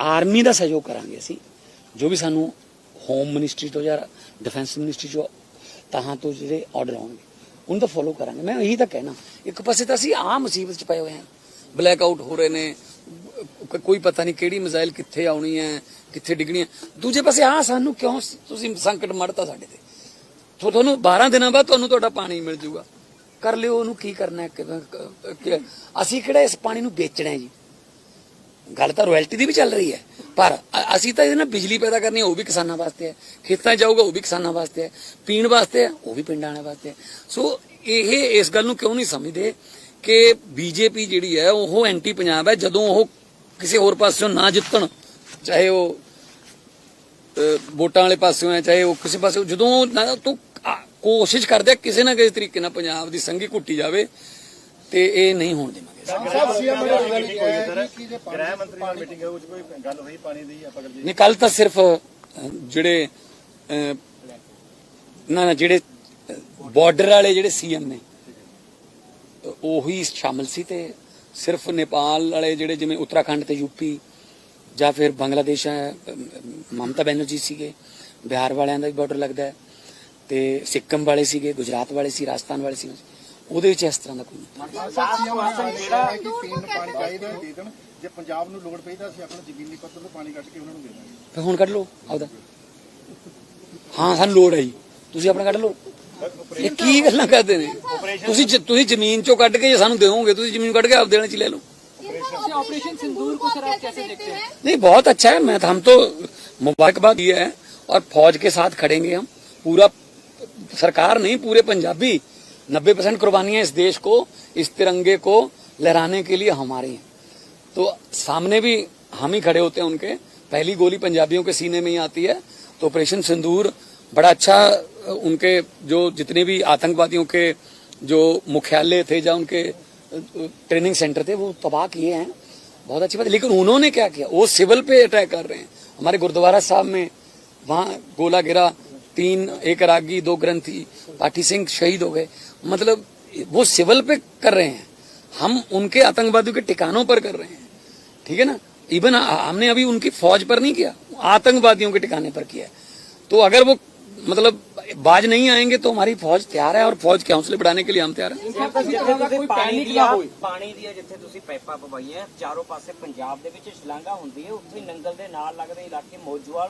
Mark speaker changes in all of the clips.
Speaker 1: Army ਦਾ ਸਹਿਯੋਗ ਕਰਾਂਗੇ ਅਸੀਂ, ਜੋ ਵੀ ਸਾਨੂੰ ਹੋਮ ਮਿਨਿਸਟਰੀ ਤੋਂ ਜਾਂ ਡਿਫੈਂਸ ਮਿਨਿਸਟਰੀ ਤੋਂ ਤਾਂ ਤੋਂ ਜਿਹੜੇ ਆਰਡਰ ਆਉਣਗੇ, ਉਹਨਾਂ ਦਾ ਫੋਲੋ ਕਰਾਂਗੇ। ਮੈਂ ਇਹੀ ਤਾਂ ਕਹਿਣਾ, ਇੱਕ ਪਾਸੇ ਤਾਂ ਅਸੀਂ ਆਮ ਮੁਸੀਬਤ ਚ ਪਏ ਹੋਏ ਹਾਂ। ਬਲੈਕ ਆਊਟ ਹੋ ਰਹੇ ਨੇ ਕੋਈ ਪਤਾ ਨਹੀਂ ਕਿਹੜੀ ਮਿਜ਼ਾਈਲ ਕਿੱਥੇ ਆਉਣੀ ਹੈ, ਕਿੱਥੇ ਡਿੱਗਣੀ ਹੈ। ਦੂਜੇ ਪਾਸੇ ਆ ਸਾਨੂੰ ਕਿਉਂ ਤੁਸੀਂ ਸੰਕਟ ਮੜਤਾ ਸਾਡੇ ਤੇ। ਤੁਹਾਨੂੰ 12 ਦਿਨਾਂ ਬਾਅਦ ਤੁਹਾਨੂੰ ਤੁਹਾਡਾ ਪਾਣੀ ਮਿਲ ਜਾਊਗਾ ਕਰ ਲਿਓ, ਉਹਨੂੰ ਕੀ ਕਰਨਾ ਹੈ ਅਸੀਂ ਕਿਹੜਾ ਇਸ ਪਾਣੀ ਨੂੰ ਵੇਚਣਾ ਹੈ ਜੀ? ਗੱਲ ਤਾਂ ਰਾਇਲਟੀ ਦੀ ਵੀ ਚੱਲ ਰਹੀ ਹੈ। ਪਰ ਅਸੀਂ ਤਾਂ ਇਹਦੇ ਨਾਲ ਬਿਜਲੀ ਪੈਦਾ ਕਰਨੀ ਹੈ, ਉਹ ਵੀ ਕਿਸਾਨਾਂ ਵਾਸਤੇ ਹੈ। ਖੇਤਾਂ ਜਾਊਗਾ, ਉਹ ਵੀ ਕਿਸਾਨਾਂ ਵਾਸਤੇ ਹੈ। ਪੀਣ ਵਾਸਤੇ ਹੈ, ਉਹ ਵੀ ਪਿੰਡਾਂ ਵਾਲਿਆਂ ਵਾਸਤੇ ਹੈ। ਸੋ ਇਹ, ਇਸ ਗੱਲ ਨੂੰ ਕਿਉਂ ਨਹੀਂ ਸਮਝਦੇ ਕਿ ਬੀਜੇਪੀ ਜਿਹੜੀ ਹੈ, ਉਹ ਐਂਟੀ ਪੰਜਾਬ ਹੈ, ਜਦੋਂ ਉਹ ਕਿਸੇ ਹੋਰ ਪਾਸਿਓਂ ਨਾ ਜਿੱਤਣ, ਚਾਹੇ ਉਹ ਵੋਟਾਂ ਵਾਲੇ ਪਾਸਿਓਂ ਹੈ, ਚਾਹੇ ਉਹ ਕਿਸੇ ਪਾਸਿਓਂ, ਜਦੋਂ ਨਾ ਤੂੰ ਕੋਸ਼ਿਸ਼ ਕਰਦੇ ਕਿਸੇ ਨਾ ਕਿਸੇ ਤਰੀਕੇ ਨਾਲ ਪੰਜਾਬ ਦੀ ਸੰਗੀ ਘੁੱਟੀ ਜਾਵੇ, ਤੇ ਇਹ ਨਹੀਂ ਹੋਣ ਦੇਵਾਂਗੇ।
Speaker 2: ਸਾਹਿਬ ਸੀਐਮ ਨੇ ਗੱਲ ਕੀਤੀ ਹੈ ਕਿ ਜੇ
Speaker 3: ਗ੍ਰਹਿ ਮੰਤਰੀ ਨਾਲ ਮੀਟਿੰਗ ਹੈ ਉਹ 'ਚ ਕੋਈ ਗੱਲ ਹੋਈ ਪਾਣੀ ਦੀ ਆਪਾਂ ਗੱਲ ਜੀ?
Speaker 1: ਨਹੀਂ ਕੱਲ ਤਾਂ ਸਿਰਫ ਜਿਹੜੇ ਨਾ ਨਾ ਜਿਹੜੇ ਬਾਰਡਰ ਵਾਲੇ ਜਿਹੜੇ ਸੀਐਮ ਨੇ ਉਹੀ ਸ਼ਾਮਲ ਸੀ ਤੇ ਸਿਰਫ ਨੇਪਾਲ ਵਾਲੇ ਜਿਹੜੇ ਜਿਵੇਂ ਉੱਤਰਾਖੰਡ ਤੇ ਯੂਪੀ ਜਾਂ ਫਿਰ ਬੰਗਲਾਦੇਸ਼ ਮਮਤਾ ਬੈਨਰਜੀ ਸੀਗੇ ਬਿਹਾਰ ਵਾਲਿਆਂ ਦਾ ਵੀ ਬਾਰਡਰ ਲੱਗਦਾ ਤੇ ਸਿੱਕਮ ਵਾਲੇ ਸੀਗੇ ਗੁਜਰਾਤ ਵਾਲੇ ਸੀ ਰਾਜਸਥਾਨ ਵਾਲੇ ਸੀ। ਉਹਦੇ ਵਿੱਚ ਇਸ ਤਰ੍ਹਾਂ ਦਾ ਕੋਈ ਨਹੀਂ।
Speaker 2: ਸਾਹਿਬ ਸੀਐਮ ਨੇ ਕਿਹਾ ਹੈ ਕਿ ਪੀਣ ਨੂੰ ਪਾਣੀ ਚਾਹੀਦਾ ਹੈ, ਦੇ ਦੇਣ ਜੇ ਪੰਜਾਬ ਨੂੰ ਲੋੜ ਪਈ ਤਾਂ ਅਸੀਂ ਆਪਣਾ ਜ਼ਮੀਨੀ ਪੱਧਰ ਤੋਂ ਪਾਣੀ ਕੱਢ ਕੇ ਉਹਨਾਂ ਨੂੰ ਦੇ ਦਾਂਗੇ
Speaker 1: ਫਿਰ ਹੁਣ ਕੱਢ ਲਓ ਆਪਦਾ ਹਾਂ ਸਾਨੂੰ ਲੋੜ ਹੈ ਜੀ ਤੁਸੀਂ ਆਪਣਾ ਕੱਢ ਲਓ ਇਹ ਕੀ ਗੱਲਾਂ ਕਰਦੇ ਨੇ ਤੁਸੀਂ ਜ- ਤੁਸੀਂ ਜ਼ਮੀਨ ਚੋਂ ਕੱਢ ਕੇ ਜੇ ਸਾਨੂੰ ਦਿਓਗੇ ਤੁਸੀਂ ਜ਼ਮੀਨ ਕੱਢ ਕੇ ਆਪ ਦੇਣੇ ਚ ਲੈ ਲਓ
Speaker 4: ऑपरेशन सिंदूर को सर आप कैसे देखते हैं
Speaker 1: नहीं बहुत अच्छा है मैं हम तो मुबारकबाद दिया है और फौज के साथ खड़ेंगे हम पूरा सरकार नहीं पूरे पंजाबी नब्बे परसेंट कुर्बानियाँ इस देश को, इस तिरंगे को लहराने के लिए हमारी। हैं तो सामने भी हम ही खड़े होते हैं उनके। पहली गोली पंजाबियों के सीने में ही आती है। तो ऑपरेशन सिंदूर बड़ा अच्छा उनके जो जितने भी आतंकवादियों के जो मुख्यालय थे या उनके ट्रेनिंग सेंटर थे, वो तबाह किए हैं। बहुत अच्छी बात लेकिन उन्होंने क्या किया? वो सिविल पे अटैक कर रहे हैं। हमारे गुरुद्वारा साहब में वहाँ गोला गिरा, तीन, एक रागी, दो ग्रंथी पाठी सिंह शहीद हो गए। मतलब वो सिविल पे कर रहे हैं हम उनके आतंकवादियों के ठिकानों पर कर रहे हैं ठीक है ना इवन हमने अभी उनकी फौज पर नहीं किया आतंकवादियों के ठिकाने पर किया है। तो अगर वो मतलब बाज नहीं आएंगे तो हमारी फौज तैयार है और फौज के हौसले बढ़ाने के लिए हम तैयार हैं
Speaker 4: ਜਿੱਥੇ ਤੁਸੀਂ ਪਾਣੀ ਦੀਆਂ ਪਾਣੀ ਦੀਆਂ ਜਿੱਥੇ ਤੁਸੀਂ ਪਾਈਪਾਂ ਪਵਾਈਆਂ ਚਾਰੋਂ ਪਾਸੇ ਪੰਜਾਬ ਦੇ ਵਿੱਚ ਸ਼ਲਾਂਘਾ ਹੁੰਦੀ ਹੈ ਉੱਥੇ ਨੰਗਲ ਦੇ ਨਾਲ ਲੱਗਦੇ ਇਲਾਕੇ ਮੋਜਵਾਲ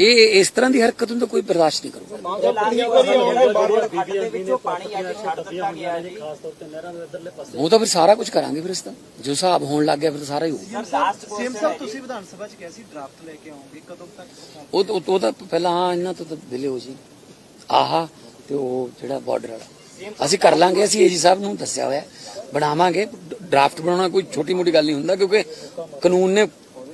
Speaker 1: ਇਹ ਇਸ ਤਰ੍ਹਾਂ ਦੀ ਹਰਕਤ ਨੂੰ ਤਾਂ ਕੋਈ ਬਰਦਾਸ਼ਤ ਨਹੀਂ ਕਰੂਗਾ।
Speaker 4: ਦੇ ਵਿੱਚੋਂ ਪਾਣੀ ਅੱਜ ਛੱਡ ਦਿੱਤਾ ਗਿਆ ਹੈ ਜੀ।
Speaker 1: ਉਹ ਤਾਂ ਫਿਰ ਸਾਰਾ ਕੁਝ ਕਰਾਂਗੇ ਫਿਰ ਇਸ ਤਾਂ ਜੋ ਹਿਸਾਬ ਹੋਣ ਲੱਗ ਗਿਆ ਫਿਰ ਤਾਂ ਸਾਰਾ ਹੀ ਹੋਊ
Speaker 4: ਲਾਸਟ
Speaker 5: ਸੀਐਮ ਸਾਹਿਬ ਤੁਸੀਂ ਵਿਧਾਨ ਸਭਾ ਚ ਕਿਹਾ ਸੀ ਡਰਾਫਟ ਲੈ ਕੇ ਆਉਂਗੇ ਕਦੋਂ ਤੱਕ
Speaker 1: ਉਹ ਉਹ ਉਹ ਤਾਂ ਪਹਿਲਾਂ ਹਾਂ ਇਹਨਾਂ ਤੋਂ ਤਾਂ ਦਿਲੇ ਹੋ ਜੀ। ਆਹਾ ਤੇ ਉਹ ਜਿਹੜਾ ਬਾਰਡਰ ਵਾਲਾ। ਅਸੀਂ ਕਰ ਲਾਂਗੇ ਅਸੀਂ ਏਜੀ ਸਾਹਿਬ ਨੂੰ ਦੱਸਿਆ ਹੋਇਆ ਹੈ। ਬਣਾਵਾਂਗੇ। ਡਰਾਫਟ ਬਣਾਉਣਾ ਕੋਈ ਛੋਟੀ ਮੋਟੀ ਗੱਲ ਨਹੀਂ ਹੁੰਦਾ ਕਿਉਂਕਿ ਕਾਨੂੰਨ ਨੇ